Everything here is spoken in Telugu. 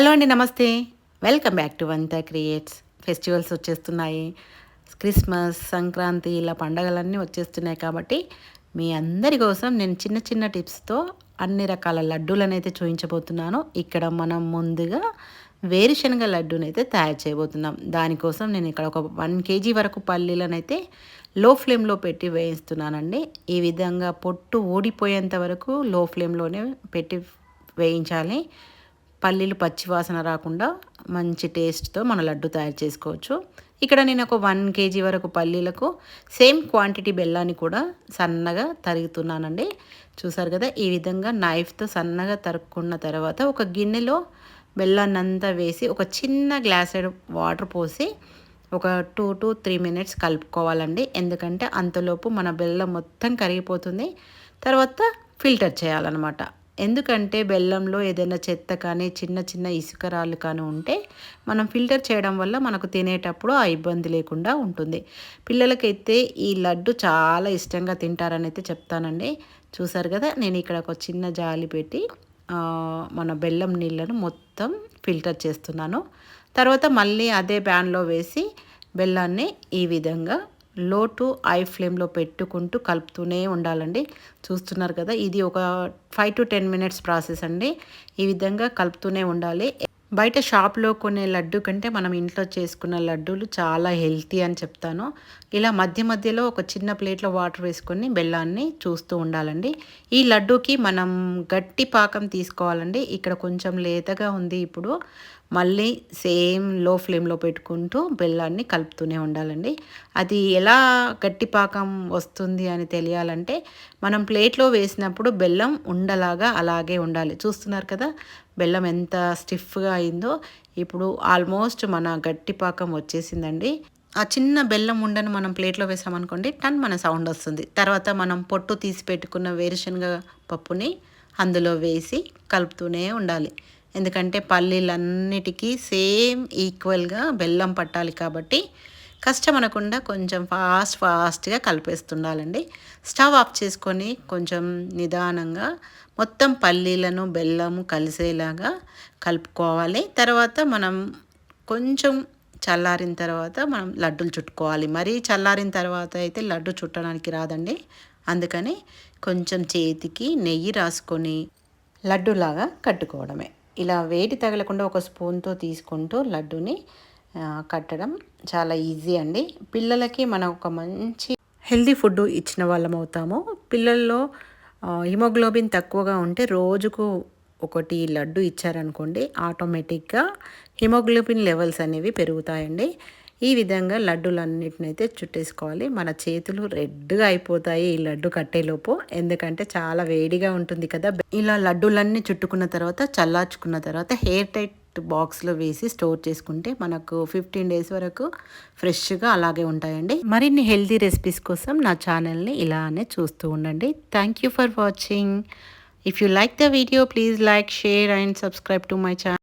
హలో అండి నమస్తే. వెల్కమ్ బ్యాక్ టు వంత క్రియేట్స్ ఫెస్టివల్స్ వచ్చేస్తున్నాయి. క్రిస్మస్ సంక్రాంతి ఇలా పండగలన్నీ వచ్చేస్తున్నాయి కాబట్టి మీ అందరి కోసం నేను చిన్న చిన్న టిప్స్తో అన్ని రకాల లడ్డూలను అయితే చూపించబోతున్నాను ఇక్కడ మనం ముందుగా వేరుశనగ లడ్డూని అయితే తయారు చేయబోతున్నాం. దానికోసం నేను ఇక్కడ ఒక వన్ కేజీ వరకు పల్లీలను అయితే లో ఫ్లేమ్లో పెట్టి వేయిస్తున్నానండి. ఈ విధంగా పొట్టు ఊడిపోయేంత వరకు లో ఫ్లేమ్లోనే పెట్టి వేయించాలి. పల్లీలు పచ్చివాసన రాకుండా మంచి టేస్ట్తో మన లడ్డు తయారు చేసుకోవచ్చు. ఇక్కడ నేను ఒక వన్ కేజీ వరకు పల్లీలకు సేమ్ క్వాంటిటీ బెల్లాన్ని కూడా సన్నగా తరుగుతున్నానండి. చూసారు కదా ఈ విధంగా నైఫ్తో సన్నగా తరుక్కున్న తర్వాత ఒక గిన్నెలో బెల్లాన్ని అంతా వేసి ఒక చిన్న గ్లాస్ వాటర్ పోసి ఒక టూ టు త్రీ మినిట్స్ కలుపుకోవాలండి. ఎందుకంటే అంతలోపు మన బెల్లం మొత్తం కరిగిపోతుంది. తర్వాత ఫిల్టర్ చేయాలన్నమాట. ఎందుకంటే బెల్లంలో ఏదైనా చెత్త కానీ చిన్న చిన్న ఇసుక రాళ్ళు కానీ ఉంటే మనం ఫిల్టర్ చేయడం వల్ల మనకు తినేటప్పుడు ఆ ఇబ్బంది లేకుండా ఉంటుంది. పిల్లలకైతే ఈ లడ్డు చాలా ఇష్టంగా తింటారని అయితే చెప్తానండి. చూసారు కదా నేను ఇక్కడ ఒక చిన్న జాలి పెట్టి మన బెల్లం నీళ్ళను మొత్తం ఫిల్టర్ చేస్తున్నాను. తర్వాత మళ్ళీ అదే ప్యాన్లో వేసి బెల్లాన్ని ఈ విధంగా లో టు ఐ ఫ్లేమ్లో పెట్టుకుంటూ కలుపుతూనే ఉండాలండి. చూస్తున్నారు కదా ఇది ఒక five to ten minutes process అండి. ఈ విధంగా కలుపుతూనే ఉండాలి. బయట షాప్లో కొనే లడ్డు కంటే మనం ఇంట్లో చేసుకున్న లడ్డూలు చాలా హెల్తీ అని చెప్తాను. ఇలా మధ్య మధ్యలో ఒక చిన్న ప్లేట్లో వాటర్ వేసుకొని బెల్లాన్ని చూస్తూ ఉండాలండి. ఈ లడ్డూకి మనం గట్టి పాకం తీసుకోవాలండి. ఇక్కడ కొంచెం లేతగా ఉంది ఇప్పుడు. మళ్ళీ సేమ్లో ఫ్లేమ్లో పెట్టుకుంటూ బెల్లాన్ని కలుపుతూనే ఉండాలండి. అది ఎలా గట్టి పాకం వస్తుంది అని తెలియాలంటే మనం ప్లేట్లో వేసినప్పుడు బెల్లం ఉండలాగా అలాగే ఉండాలి. చూస్తున్నారు కదా బెల్లం ఎంత స్టిఫ్గా అయిందో ఇప్పుడు ఆల్మోస్ట్ మన గట్టి పాకం వచ్చేసిందండి. ఆ చిన్న బెల్లం ఉండను మనం ప్లేట్లో వేసామనుకోండి టన్ మన సౌండ్ వస్తుంది. తర్వాత మనం పొట్టు తీసి పెట్టుకున్న వేరుశనగ పప్పుని అందులో వేసి కలుపుతూనే ఉండాలి. ఎందుకంటే పల్లీలన్నిటికీ సేమ్ ఈక్వల్గా బెల్లం పట్టాలి కాబట్టి కష్టం అనకుండా కొంచెం ఫాస్ట్ ఫాస్ట్గా కలిపేస్తుండాలండి. స్టవ్ ఆఫ్ చేసుకొని కొంచెం నిదానంగా మొత్తం పల్లీలను బెల్లము కలిసేలాగా కలుపుకోవాలి. తర్వాత మనం కొంచెం చల్లారిన తర్వాత మనం లడ్డూలు చుట్టుకోవాలి. మరీ చల్లారిన తర్వాత అయితే లడ్డు చుట్టడానికి రాదండి. అందుకని కొంచెం చేతికి నెయ్యి రాసుకొని లడ్డూలాగా కట్టుకోవడమే. ఇలా వేడి తగలకుండా ఒక స్పూన్తో తీసుకుంటూ లడ్డుని కట్టడం చాలా ఈజీ అండి. పిల్లలకి మనం ఒక మంచి హెల్దీ ఫుడ్ ఇచ్చిన వాళ్ళం అవుతాము. పిల్లల్లో హిమోగ్లోబిన్ తక్కువగా ఉంటే రోజుకు ఒకటి లడ్డు ఇచ్చారనుకోండి ఆటోమేటిక్గా హిమోగ్లోబిన్ లెవెల్స్ అనేవి పెరుగుతాయండి. ఈ విధంగా లడ్డూలన్నిటిని అయితే చుట్టేసుకోవాలి. మన చేతులు రెడ్గా అయిపోతాయి ఈ లడ్డు కట్టేలోపు. ఎందుకంటే చాలా వేడిగా ఉంటుంది కదా. ఇలా లడ్డూలన్నీ చుట్టుకున్న తర్వాత చల్లార్చుకున్న తర్వాత హెయిర్ టైట్ బాక్స్లో వేసి స్టోర్ చేసుకుంటే మనకు ఫిఫ్టీన్ డేస్ వరకు ఫ్రెష్గా అలాగే ఉంటాయండి. మరిన్ని హెల్తీ రెసిపీస్ కోసం నా ఛానల్ని ఇలానే చూస్తూ ఉండండి. Thank you for watching if you like the video please like share and subscribe to my channel